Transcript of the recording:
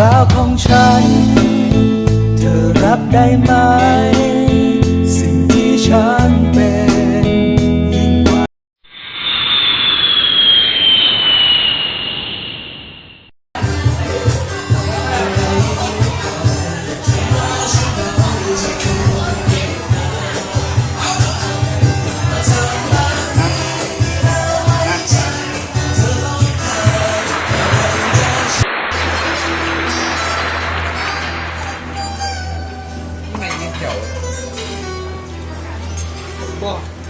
ราวของฉัน เธอรับได้ไหม 와!